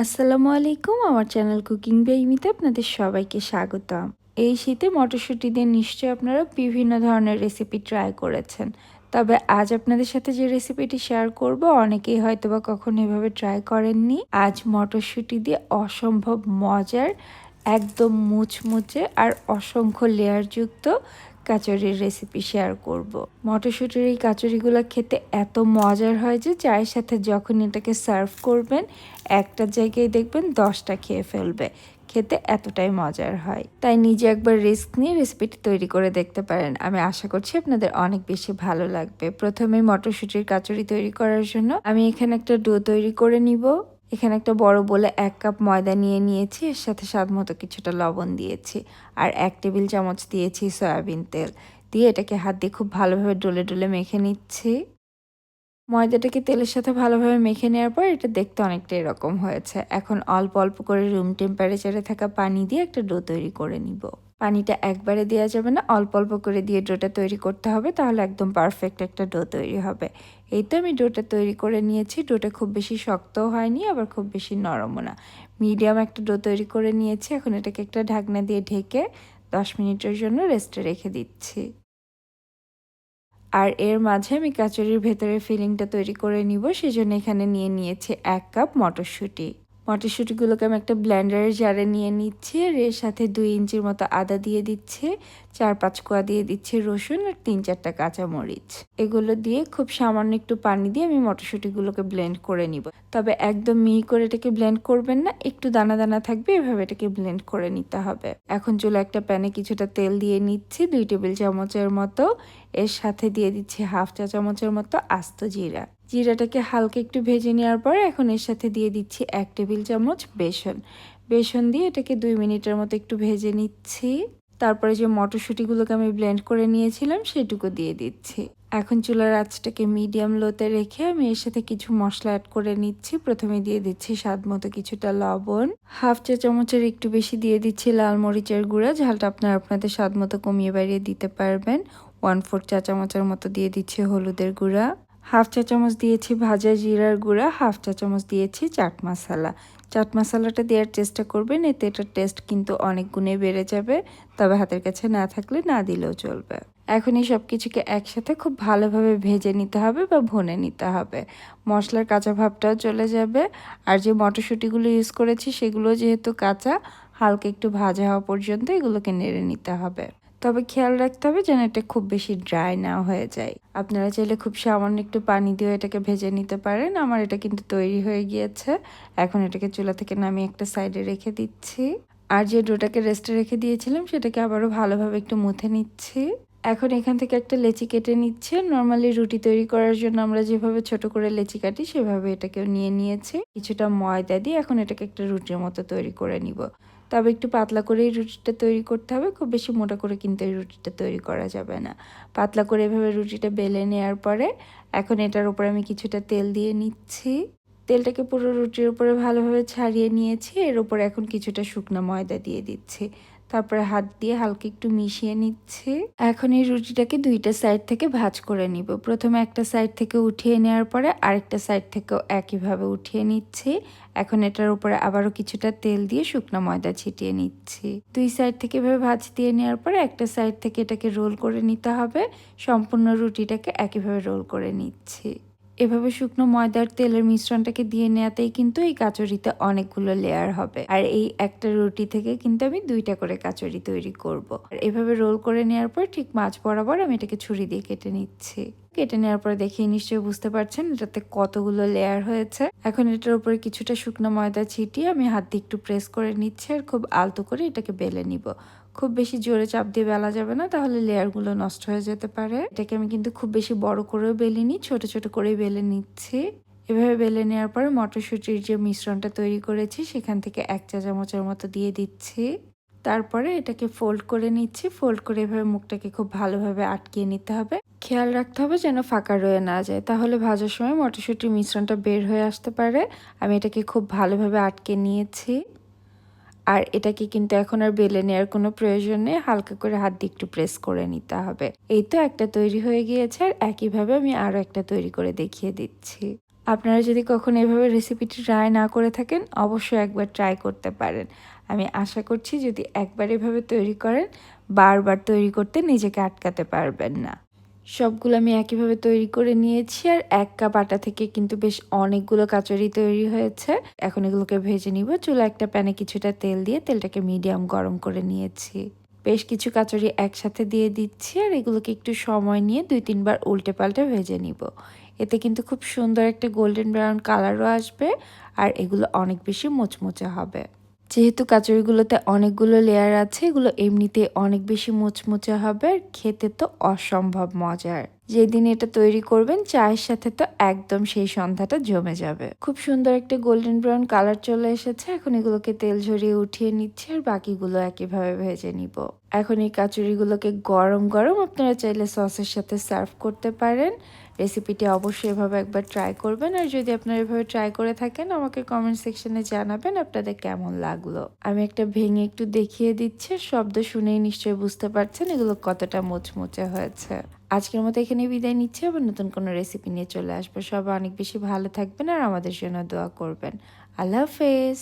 আসসালামু আলাইকুম, আমার চ্যানেল কুকিং বেইমিতে আপনাদের সবাইকে স্বাগতম। এই শীতে মটরশুঁটি দিয়ে নিশ্চয়ই আপনারা বিভিন্ন ধরনের রেসিপি ট্রাই করেছেন। তবে আজ আপনাদের সাথে যে রেসিপিটি শেয়ার করব, অনেকেই হয়তো বা কখনো এভাবে ট্রাই করেননি। আজ মটরশুঁটি দিয়ে অসম্ভব মজার, একদম মুচমুচে আর অসংখ্য লেয়ারযুক্ত কাচুরির রেসিপি শেয়ার করব। মটরশুঁটির এই কাচুরিগুলো খেতে এত মজার হয় যে চায়ের সাথে যখন এটাকে সার্ভ করবেন, একটা জায়গায় দেখবেন দশটা খেয়ে ফেলবে। খেতে এতটাই মজার হয়। তাই নিজে একবার রিস্ক নিয়ে রেসিপিটি তৈরি করে দেখতে পারেন। আমি আশা করছি আপনাদের অনেক বেশি ভালো লাগবে। প্রথমে মটরশুঁটির কাচুরি তৈরি করার জন্য আমি এখানে একটা ডো তৈরি করে নিব। এখানে একটা বড় বলে এক কাপ ময়দা নিয়ে নিয়েছি, এর সাথে স্বাদ মতো কিছুটা লবণ দিয়েছি আর এক টেবিল চামচ দিয়েছি সয়াবিন তেল। দিয়ে এটাকে হাত দিয়ে খুব ভালোভাবে ডলে ডলে মেখে নিচ্ছি। ময়দাটাকে তেলের সাথে ভালোভাবে মেখে নেওয়ার পর এটা দেখতে অনেকটা এরকম হয়েছে। এখন অল্প অল্প করে রুম টেম্পারেচারে থাকা পানি দিয়ে একটা ডো তৈরি করে নিব। পানিটা একবারে দেওয়া যাবে না, অল্প অল্প করে দিয়ে ডোটা তৈরি করতে হবে, তাহলে একদম পারফেক্ট একটা ডো তৈরি হবে। এই তো আমি ডোটা তৈরি করে নিয়েছি, ডোটা খুব বেশি শক্তও হয়নি, আবার খুব বেশি নরমও না। মিডিয়াম একটা ডো তৈরি করে নিয়েছি, এখন এটাকে একটা ঢাকনা দিয়ে ঢেকে দশ মিনিটের জন্য রেস্টে রেখে দিচ্ছি। আর এর মাঝে আমি কাচুরির ভেতরে ফিলিংটা তৈরি করে নিব, সেজন্য এখানে নিয়ে নিয়েছি এক কাপ মটরশুঁটি। মটরশুঁটিগুলোকে আমি একটা ব্ল্যান্ডারের জারে নিয়ে নিচ্ছি আর এর সাথে দুই ইঞ্চির মতো আদা দিয়ে দিচ্ছে, চার পাঁচ কোয়া দিয়ে দিচ্ছে রসুন আর তিন চারটা কাঁচামরিচ। এগুলো দিয়ে খুব সামান্য একটু পানি দিয়ে আমি মটরশুঁটিগুলোকে ব্লেন্ড করে নিব। তবে একদম মিহি করে এটাকে ব্লেন্ড করবেন না, একটু দানা দানা থাকবে, এভাবে এটাকে ব্লেন্ড করে নিতে হবে। এখন চুলো একটা প্যানে কিছুটা তেল দিয়ে নিচ্ছি, দুই টেবিল চামচের মতো। এর সাথে দিয়ে দিচ্ছি হাফ চা চামচের মতো আস্ত জিরা। জিরাটাকে হালকা একটু ভেজে নেওয়ার পর এখন এর সাথে দিয়ে দিচ্ছি এক টেবিল চামচ বেসন। বেসন দিয়ে এটাকে দুই মিনিটের মতো একটু ভেজে নিচ্ছি। তারপরে যে মটরশুঁটিগুলোকে আমি ব্লেন্ড করে নিয়েছিলাম সেটুকু দিয়ে দিচ্ছি। এখন চুলার আঁচটাকে মিডিয়াম লোতে রেখে আমি এর সাথে কিছু মশলা অ্যাড করে নিচ্ছি। প্রথমে দিয়ে দিচ্ছি স্বাদ মতো কিছুটা লবণ। হাফ চা চামচের একটু বেশি দিয়ে দিচ্ছি লাল মরিচের গুঁড়া। ঝালটা আপনার আপনাদের স্বাদ মতো কমিয়ে বাড়িয়ে দিতে পারবেন। ওয়ান ফোর চা চামচের মতো দিয়ে দিচ্ছি হলুদের গুঁড়া। হাফ চা চামচ দিয়েছি ভাজা জিরার গুঁড়া, হাফ চা চামচ দিয়েছি চাট মশলা। চাট মশলাটা দেওয়ার চেষ্টা করবেন, এতে এটার টেস্ট কিন্তু অনেক গুণে বেড়ে যাবে, তবে হাতের কাছে না থাকলে না দিলেও চলবে। এখন এই সব কিছুকে একসাথে খুব ভালোভাবে ভেজে নিতে হবে বা ভনে নিতে হবে। মশলার কাঁচা ভাবটাও চলে যাবে, আর যে মটরশুঁটিগুলো ইউজ করেছি সেগুলো যেহেতু কাঁচা, হালকা একটু ভাজা হওয়া পর্যন্ত এগুলোকে নেড়ে নিতে হবে। তবে খেয়াল রাখতে হবে যেন এটা খুব বেশি ড্রাই না হয়ে যায়। আপনারা চাইলে খুব সামান্য একটু পানি দিয়ে এটাকে ভেজে নিতে পারেন। আমার এটা কিন্তু তৈরি হয়ে গিয়েছে। এখন এটাকে চুলা থেকে নামিয়ে একটা সাইডে রেখে দিচ্ছি। আর যে ডোটাকে রেস্টে রেখে দিয়েছিলাম, সেটাকে আবারও ভালোভাবে একটু মুথে নিচ্ছি। এখন এখান থেকে একটা লেচি কেটে নিচ্ছে। নর্মালি রুটি তৈরি করার জন্য আমরা যেভাবে ছোট করে লেচি কাটি, সেভাবে এটাকেও নিয়ে নিয়েছি। কিছুটা ময়দা দিয়ে এখন এটাকে একটা রুটির মতো তৈরি করে নিব। তবে একটু পাতলা করে রুটিটা তৈরি করতে হবে, খুব বেশি মোটা করে কিন্তু এই রুটিটা তৈরি করা যাবে না। পাতলা করে এভাবে রুটিটা বেলে নেওয়ার পরে এখন এটার উপরে আমি কিছুটা তেল দিয়ে নিচ্ছি। তেলটাকে পুরো রুটির উপরে ভালোভাবে ছাড়িয়ে নিয়েছি, এর উপরে এখন কিছুটা শুকনো ময়দা দিয়ে দিচ্ছি। তারপরে হাত দিয়ে হালকা একটু মিশিয়ে নিচ্ছি। এখন এই রুটিটাকে দুইটা সাইড থেকে ভাজ করে নিব। প্রথমে একটা সাইড থেকে উঠিয়ে নেওয়ার পরে আরেকটা সাইড থেকেও একইভাবে উঠিয়ে নিচ্ছি। এখন এটার উপরে আবারও কিছুটা তেল দিয়ে শুকনো ময়দা ছিটিয়ে নিচ্ছি। দুই সাইড থেকে এভাবে ভাজ দিয়ে নেওয়ার পরে একটা সাইড থেকে এটাকে রোল করে নিতে হবে। সম্পূর্ণ রুটিটাকে একইভাবে রোল করে নিচ্ছি। এভাবে শুকনো ময়দার তেলের মিশ্রণটাকে দিয়ে নেওয়াতেই কিন্তু এই কাচুরিতে অনেকগুলো লেয়ার হবে আর এই একটা রুটি থেকে কিন্তু আমি দুইটা করে কাচুরি তৈরি করব। আর এভাবে রোল করে নেওয়ার পর ঠিক মাছ বরাবর আমি এটাকে ছুরি দিয়ে কেটে নিচ্ছি কেটে নেওয়ার পরে দেখেই নিশ্চয়ই বুঝতে পারছেন এটাতে কতগুলো লেয়ার হয়েছে। এখন এটার উপরে কিছুটা শুকনো ময়দা ছিটিয়ে আমি হাত দিয়ে একটু প্রেস করে নিচ্ছি আর খুব আলতো করে এটাকে বেলে নিব। খুব বেশি জোরে চাপ দিয়ে বেলা যাবে না, তাহলে লেয়ারগুলো নষ্ট হয়ে যেতে পারে। এটাকে আমি কিন্তু খুব বেশি বড় করেও বেলিনি ছোট ছোট করে বেলে নিচ্ছি। এভাবে বেলে নেওয়ার পরে মটরশুঁটির যে মিশ্রণটা তৈরি করেছি, সেখান থেকে এক চা চামচের মতো দিয়ে দিচ্ছি। তারপরে এটাকে ফোল্ড করে নিচ্ছি। ফোল্ড করে এভাবে মুখটাকে খুব ভালোভাবে আটকিয়ে নিতে হবে। খেয়াল রাখতে হবে যেন ফাঁকা রয়ে না যায়। তাহলে ভাজার সময় মটরশুঁটির মিশ্রণটা বের হয়ে আসতে পারে। আমি এটাকে খুব ভালোভাবে আটকে নিয়েছি। আর এটাকে কিন্তু এখন আর বেলে নেওয়ার কোনো প্রয়োজন নেই। হালকা করে হাত দিয়ে একটু প্রেস করে নিতে হবে। এই তো একটা তৈরি হয়ে গিয়েছে। আর একইভাবে আমি আরও একটা তৈরি করে দেখিয়ে দিচ্ছি। আপনারা যদি কখনো এভাবে রেসিপিটি ট্রাই না করে থাকেন, অবশ্যই একবার ট্রাই করতে পারেন। আমি আশা করছি যদি একবার এভাবে তৈরি করেন, বারবার তৈরি করতে নিজেকে আটকাতে পারবেন না। সবগুলো আমি একইভাবে তৈরি করে নিয়েছি আর এক কাপ আটা থেকে কিন্তু বেশ অনেকগুলো কাচুরি তৈরি হয়েছে। এখন এগুলোকে ভেজে নিব। চুলা একটা প্যানে কিছুটা তেল দিয়ে তেলটাকে মিডিয়াম গরম করে নিয়েছি। বেশ কিছু কাচুরি একসাথে দিয়ে দিচ্ছি আর এগুলোকে একটু সময় নিয়ে দুই তিনবার উল্টে পাল্টে ভেজে নিব। এতে কিন্তু খুব সুন্দর একটা গোল্ডেন ব্রাউন কালারও আসবে আর এগুলো অনেক বেশি মোচমোচে হবে। যেহেতু কাচুরিগুলোতে অনেকগুলো লেয়ার আছে, এগুলো এমনিতে অনেক বেশি মুচমুচে হবে আর খেতে তো অসম্ভব মজার। যেদিন এটা তৈরি করবেন, চায়ের সাথে তো একদম সেই সন্ধ্যাটা জমে যাবে। খুব সুন্দর একটা গোল্ডেন ব্রাউন কালার চলে এসেছে। এখন এগুলোকে তেল ঝরিয়ে উঠিয়ে নিচ্ছে আর বাকিগুলো একইভাবে ভেজে নিব। এখন এই কাচুরিগুলোকে গরম গরম আপনারা চাইলে সসের সাথে সার্ভ করতে পারেন। রেসিপিটি অবশ্যই এভাবে একবার ট্রাই করবেন। আর যদি আপনারা এভাবে ট্রাই করে থাকেন, আমাকে কমেন্ট সেকশনে জানাবেন আপনাদের কেমন লাগল। আমি একটা ভেঙে একটু দেখিয়ে দিচ্ছি শব্দ শুনেই নিশ্চয়ই বুঝতে পারছেন এগুলো কতটা মোচমোচে হয়েছে। আজকের মতো এখানে বিদায় নিচ্ছি। আবার নতুন কোনো রেসিপি নিয়ে চলে আসব। সবাই অনেক বেশি ভালো থাকবেন আর আমাদের জন্য দোয়া করবেন। আল্লাহ হাফেজ।